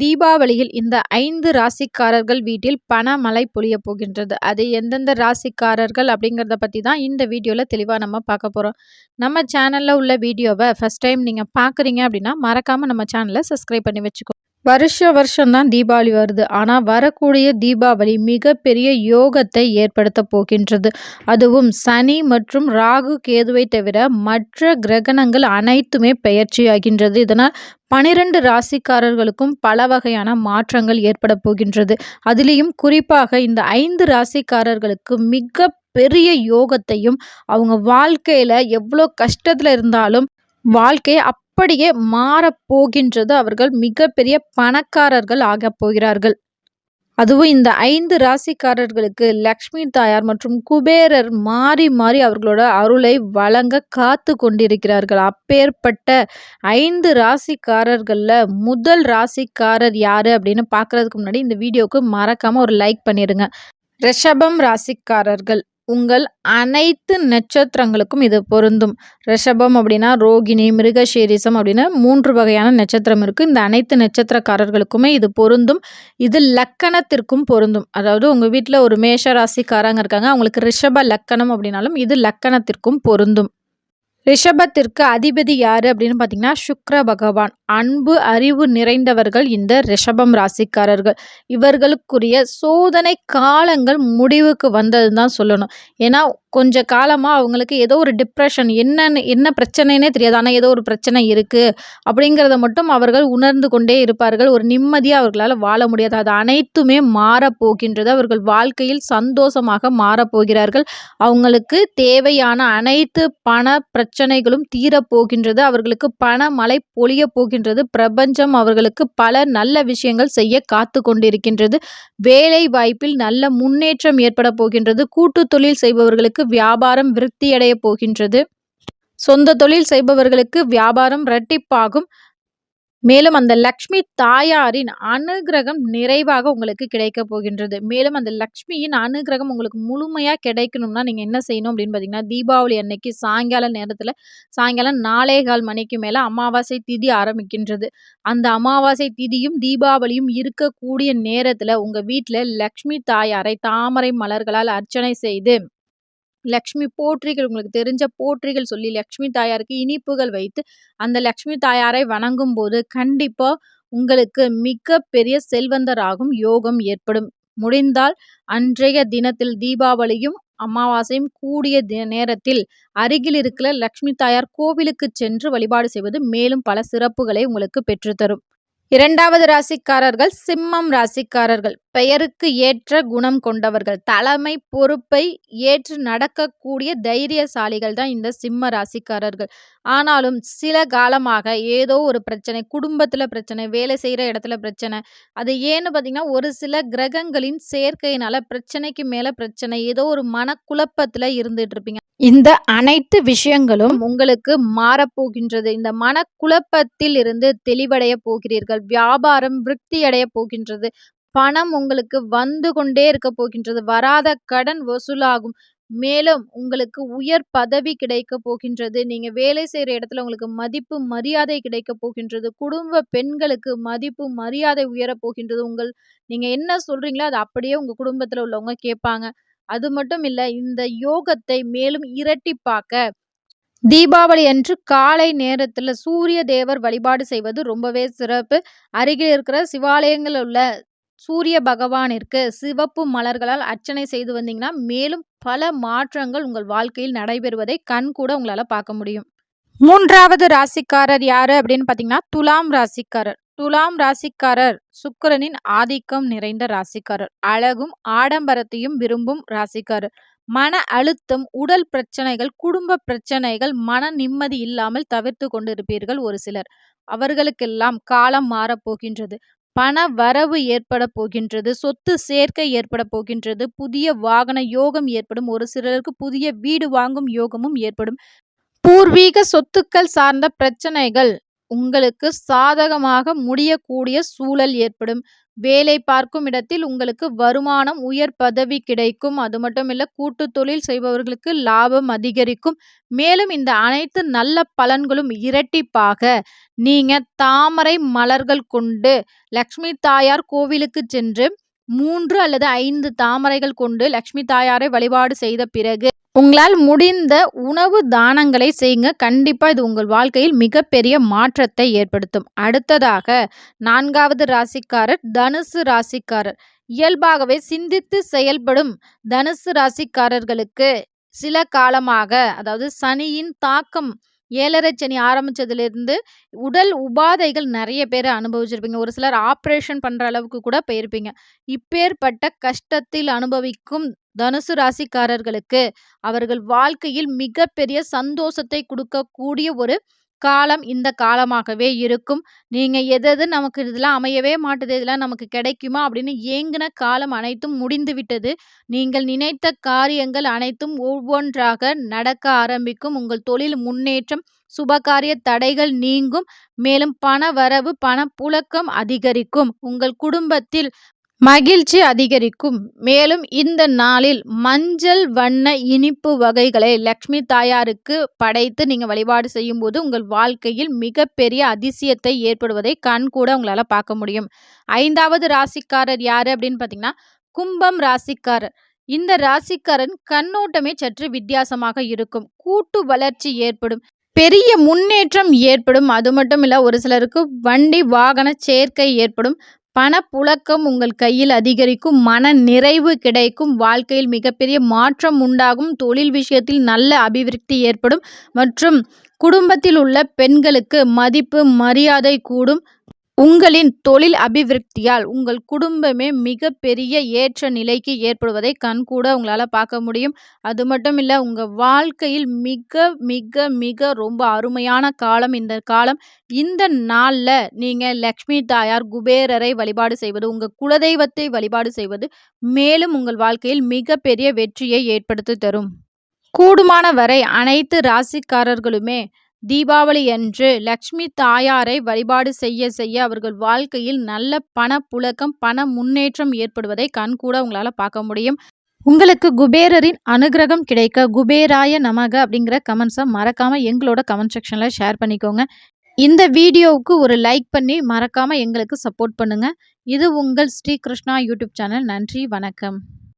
தீபாவளியில் இந்த ஐந்து ராசிக்காரர்கள் வீட்டில் பணமழை பொழியப் போகின்றது. அது எந்தெந்த ராசிக்காரர்கள் அப்படிங்கிறத பற்றி தான் இந்த வீடியோவில் தெளிவாக நம்ம பார்க்க போகிறோம் நம்ம சேனலில் உள்ள வீடியோவை ஃபர்ஸ்ட் டைம் நீங்கள் பார்க்குறீங்க அப்படின்னா, மறக்காமல் நம்ம சேனலை சப்ஸ்கிரைப் பண்ணி வச்சுக்கோ வருஷ வருஷம்தான் தீபாவளி வருது. ஆனால் வரக்கூடிய தீபாவளி மிகப்பெரிய யோகத்தை ஏற்படுத்தப் போகின்றது. அதுவும் சனி மற்றும் ராகு, கேதுவை தவிர மற்ற கிரகணங்கள் அனைத்துமே பெயர்ச்சியாகின்றது. இதனால் 12 ராசிக்காரர்களுக்கும் பல வகையான மாற்றங்கள் ஏற்படப் போகின்றது. அதிலேயும் குறிப்பாக இந்த ஐந்து ராசிக்காரர்களுக்கு மிக பெரிய யோகத்தையும், அவங்க வாழ்க்கையில் எவ்வளோ கஷ்டத்தில் இருந்தாலும் வாழ்க்கை அப்படியே மாறப் போகின்றது. அவர்கள் மிகப்பெரிய பணக்காரர்கள் ஆகப் போகிறார்கள். அதுவும் இந்த ஐந்து ராசிக்காரர்களுக்கு லக்ஷ்மி தாயார் மற்றும் குபேரர் மாறி மாறி அவர்களோட அருளை வழங்க காத்து கொண்டிருக்கிறார்கள். அப்பேற்பட்ட ஐந்து ராசிக்காரர்களில் முதல் ராசிக்காரர் யாரு அப்படின்னு பார்க்கறதுக்கு முன்னாடி இந்த வீடியோவுக்கு மறக்காம ஒரு லைக் பண்ணிடுங்க ரிஷபம் ராசிக்காரர்கள் உங்கள் அனைத்து நட்சத்திரங்களுக்கும் இது பொருந்தும். ரிஷபம் அப்படின்னா ரோகிணி, மிருகசீரிஷம் அப்படின்னு மூன்று வகையான நட்சத்திரம் இருக்குது இந்த அனைத்து நட்சத்திரக்காரர்களுக்குமே இது பொருந்தும். இது லக்கணத்திற்கும் பொருந்தும். அதாவது உங்கள் வீட்டில் ஒரு மேஷ ராசிக்காரங்க இருக்காங்க. அவங்களுக்கு ரிஷப லக்கணம் அப்படின்னாலும் இது லக்கணத்திற்கும் பொருந்தும். ரிஷபத்திற்கு அதிபதி யார் அப்படின்னு பார்த்தீங்கன்னா, சுக்ர பகவான். அன்பு, அறிவு நிறைந்தவர்கள் இந்த ரிஷபம் ராசிக்காரர்கள். இவர்களுக்குரிய சோதனை காலங்கள் முடிவுக்கு வந்ததுன்னு தான் சொல்லணும். ஏன்னா கொஞ்ச காலமாக அவங்களுக்கு ஏதோ ஒரு டிப்ரெஷன் என்னன்னு என்ன பிரச்சனைனே தெரியாது. ஆனால் ஏதோ ஒரு பிரச்சனை இருக்குது அப்படிங்கிறத மட்டும் அவர்கள் உணர்ந்து கொண்டே இருப்பார்கள். ஒரு நிம்மதியாக அவர்களால் வாழ முடியாது. அது அனைத்துமே மாறப் போகின்றது. அவர்கள் வாழ்க்கையில் சந்தோஷமாக மாறப் போகிறார்கள். அவங்களுக்கு தேவையான அனைத்து பண பிரச்சனைகளும் தீரப்போகின்றது அவர்களுக்கு பணமழை பொழியப் போகின்றது. பிரபஞ்சம் அவர்களுக்கு பல நல்ல விஷயங்கள் செய்ய காத்து கொண்டிருக்கின்றது. வேலை வாய்ப்பில் நல்ல முன்னேற்றம் ஏற்படப் போகின்றது. கூட்டு தொழில் செய்பவர்களுக்கு வியாபாரம் விருத்தியடைய போகின்றது. சொந்த தொழில் செய்பவர்களுக்கு வியாபாரம் இரட்டிப்பாகும். மேலும் அந்த லக்ஷ்மி தாயாரின் அனுகிரகம் நிறைவாக உங்களுக்கு கிடைக்க போகின்றது. மேலும் அந்த லக்ஷ்மியின் அனுகிரகம் உங்களுக்கு முழுமையாக கிடைக்கணும்னா நீங்கள் என்ன செய்யணும் அப்படின்னு பார்த்தீங்கன்னா, தீபாவளி அன்னைக்கு சாயங்கால நேரத்தில் சாயங்காலம் 4:15 மணிக்கு மேலே அமாவாசை திதி ஆரம்பிக்கின்றது. அந்த அமாவாசை திதியும், தீபாவளியும் இருக்கக்கூடிய நேரத்தில் உங்கள் வீட்டில் லக்ஷ்மி தாயாரை தாமரை மலர்களால் அர்ச்சனை செய்து, லக்ஷ்மி போற்றிகள் உங்களுக்கு தெரிஞ்ச போற்றிகள் சொல்லி லக்ஷ்மி தாயாருக்கு இனிப்புகள் வைத்து, அந்த லக்ஷ்மி தாயாரை வணங்கும் போது கண்டிப்பா உங்களுக்கு மிக பெரிய செல்வந்தராகும் யோகம் ஏற்படும். முடிந்தால் அன்றைய தினத்தில் தீபாவளியும், அமாவாசையும் கூடிய நேரத்தில் அருகில் இருக்கிற லக்ஷ்மி தாயார் கோவிலுக்கு சென்று வழிபாடு செய்வது மேலும் பல சிறப்புகளை உங்களுக்கு பெற்றுத்தரும். இரண்டாவது ராசிக்காரர்கள் சிம்மம் ராசிக்காரர்கள். பெயருக்கு ஏற்ற குணம் கொண்டவர்கள். தலைமை பொறுப்பை ஏற்று நடக்கக்கூடிய தைரியசாலிகள் தான் இந்த சிம்ம ராசிக்காரர்கள். ஆனாலும் சில காலமாக ஏதோ ஒரு பிரச்சனை, குடும்பத்தில் பிரச்சனை, வேலை செய்கிற இடத்துல பிரச்சனை, அது ஏன்னு பார்த்தீங்கன்னா, ஒரு சில கிரகங்களின் சேர்க்கையினால பிரச்சனைக்கு மேலே பிரச்சனை, ஏதோ ஒரு மனக்குழப்பத்தில் இருந்துட்டு இருப்பீங்க. இந்த அனைத்து விஷயங்களும் உங்களுக்கு மாறப்போகின்றது. இந்த மனக்குழப்பத்தில் இருந்து தெளிவடையப் போகிறீர்கள். வியாபாரம் விருத்தியடையப் போகின்றது. பணம் உங்களுக்கு வந்து கொண்டே இருக்க போகின்றது. வராத கடன் வசூலாகும். மேலும் உங்களுக்கு உயர் பதவி கிடைக்க போகின்றது. நீங்க வேலை செய்யற இடத்துல உங்களுக்கு மதிப்பு, மரியாதை கிடைக்கப் போகின்றது. குடும்ப பெண்களுக்கு மதிப்பு, மரியாதை உயர போகின்றது. உங்கள் நீங்க என்ன சொல்றீங்களோ அது அப்படியே உங்க குடும்பத்துல உள்ளவங்க கேட்பாங்க. அது மட்டும் இல்ல, இந்த யோகத்தை மேலும் இரட்டிப்பாக்க தீபாவளி அன்று காலை நேரத்தில் சூரிய தேவர் வழிபாடு செய்வது ரொம்பவே சிறப்பு. அருகில் இருக்கிற சிவாலயங்களில் உள்ள சூரிய பகவானிற்கு சிவப்பு மலர்களால் அர்ச்சனை செய்து வந்தீங்கன்னா, மேலும் பல மாற்றங்கள் உங்கள் வாழ்க்கையில் நடைபெறுவதை கண் கூட உங்களால் பார்க்க முடியும். மூன்றாவது ராசிக்காரர் யாரு அப்படின்னு பார்த்தீங்கன்னா, துலாம் ராசிக்காரர். துலாம் ராசிக்காரர் சுக்கிரனின் ஆதிக்கம் நிறைந்த ராசிக்காரர். அழகும், ஆடம்பரத்தையும் விரும்பும் ராசிக்காரர். மன அழுத்தம், உடல் பிரச்சனைகள், குடும்ப பிரச்சனைகள், மன நிம்மதி இல்லாமல் தவிர்த்து கொண்டிருப்பீர்கள் ஒரு சிலர். அவர்களுக்கெல்லாம் காலம் மாறப் போகின்றது. பண வரவு ஏற்படப் போகின்றது. சொத்து சேர்க்கை ஏற்படப் போகின்றது. புதிய வாகன யோகம் ஏற்படும். ஒரு சிலருக்கு புதிய வீடு வாங்கும் யோகமும் ஏற்படும். பூர்வீக சொத்துக்கள் சார்ந்த பிரச்சனைகள் உங்களுக்கு சாதகமாக முடியக்கூடிய சூழல் ஏற்படும். வேலை பார்க்கும் இடத்தில் உங்களுக்கு வருமானம் உயர் பதவி கிடைக்கும். அது மட்டும் இல்லை கூட்டு தொழில் செய்பவர்களுக்கு லாபம் அதிகரிக்கும். மேலும் இந்த அனைத்து நல்ல பலன்களும் இரட்டிப்பாக. நீங்க தாமரை மலர்கள் கொண்டு லக்ஷ்மி தாயார் கோவிலுக்கு சென்று மூன்று அல்லது ஐந்து தாமரைகள் கொண்டு லக்ஷ்மி தாயாரை வழிபாடு செய்த பிறகு உங்களால் முடிந்த உணவு தானங்களை செய்யுங்க. கண்டிப்பாக இது உங்கள் வாழ்க்கையில் மிகப்பெரிய மாற்றத்தை ஏற்படுத்தும். அடுத்ததாக நான்காவது ராசிக்காரர் தனுசு ராசிக்காரர். இயல்பாகவே சிந்தித்து செயல்படும் தனுசு ராசிக்காரர்களுக்கு சில காலமாக அதாவது சனியின் தாக்கம் ஏழரை சனி ஆரம்பிச்சதுலேருந்து உடல் உபாதைகள் நிறைய பேர் அனுபவிச்சிருப்பீங்க. ஒரு சிலர் ஆப்ரேஷன் பண்ணுற அளவுக்கு கூட போயிருப்பீங்க. இப்பேற்பட்ட கஷ்டத்தில் அனுபவிக்கும் தனுசு ராசிக்காரர்களுக்கு அவர்கள் வாழ்க்கையில் மிகப்பெரிய சந்தோஷத்தை கொடுக்கக்கூடிய ஒரு காலம் இந்த காலமாகவே இருக்கும். நீங்க எது எது நமக்கு இதெல்லாம் அமையவே மாட்டுது இதெல்லாம் நமக்கு கிடைக்குமா அப்படின்னு ஏங்கின காலம் அனைத்தும் முடிந்து விட்டது. நீங்கள் நினைத்த காரியங்கள் அனைத்தும் ஒவ்வொன்றாக நடக்க ஆரம்பிக்கும். உங்கள் தொழில் முன்னேற்றம் சுபகாரிய தடைகள் நீங்கும். மேலும் பண வரவு பண புழக்கம் அதிகரிக்கும். உங்கள் குடும்பத்தில் மகிழ்ச்சி அதிகரிக்கும். மேலும் இந்த நாளில் மஞ்சள் வண்ண இனிப்பு வகைகளை லக்ஷ்மி தாயாருக்கு படைத்து நீங்கள் வழிபாடு செய்யும்போது உங்கள் வாழ்க்கையில் மிகப்பெரிய அதிசயத்தை ஏற்படுவதை கண் கூட உங்களால் பார்க்க முடியும். ஐந்தாவது ராசிக்காரர் யார் அப்படின்னு பார்த்தீங்கன்னா கும்பம் ராசிக்காரர். இந்த ராசிக்காரன் கண்ணோட்டமே சற்று வித்தியாசமாக இருக்கும். கூட்டு வளர்ச்சி ஏற்படும். பெரிய முன்னேற்றம் ஏற்படும். அது மட்டும் இல்லை ஒரு சிலருக்கு வண்டி வாகன சேர்க்கை ஏற்படும். பணப்புழக்கம் உங்கள் கையில் அதிகரிக்கும் மன நிறைவு கிடைக்கும் வாழ்க்கையில் மிகப்பெரிய மாற்றம் உண்டாகும் தொழில் விஷயத்தில் நல்ல அபிவிருத்தி ஏற்படும் மற்றும் குடும்பத்தில் உள்ள பெண்களுக்கு மதிப்பு மரியாதை கூடும். உங்களின் தொழில் அபிவிருத்தியால் உங்கள் குடும்பமே மிகப்பெரிய ஏற்ற நிலைக்கு ஏற்படுவதை கண்கூட உங்களால் பார்க்க முடியும். அது மட்டும் இல்லை உங்கள் வாழ்க்கையில் மிக மிக மிக ரொம்ப அருமையான காலம் இந்த காலம். இந்த நாளில் நீங்கள் லக்ஷ்மி தாயார் குபேரரை வழிபாடு செய்வது உங்கள் குலதெய்வத்தை வழிபாடு செய்வது மேலும் உங்கள் வாழ்க்கையில் மிகப்பெரிய வெற்றியை ஏற்படுத்தி தரும். கூடுமான வரை அனைத்து ராசிக்காரர்களுமே தீபாவளி அன்று லக்ஷ்மி தாயாரை வழிபாடு செய்ய செய்ய அவர்கள் வாழ்க்கையில் நல்ல பண புழக்கம் பண முன்னேற்றம் ஏற்படுவதை கண்கூட உங்களால் பார்க்க முடியும். உங்களுக்கு குபேரரின் அனுகிரகம் கிடைக்க குபேராய நமக அப்படிங்கிற கமெண்ட்ஸை மறக்காமல் எங்களோட கமெண்ட் செக்ஷனில் ஷேர் பண்ணிக்கோங்க. இந்த வீடியோவுக்கு ஒரு லைக் பண்ணி மறக்காமல் எங்களுக்கு சப்போர்ட் பண்ணுங்கள் இது உங்கள் ஸ்ரீ கிருஷ்ணா யூடியூப் சேனல் நன்றி வணக்கம்.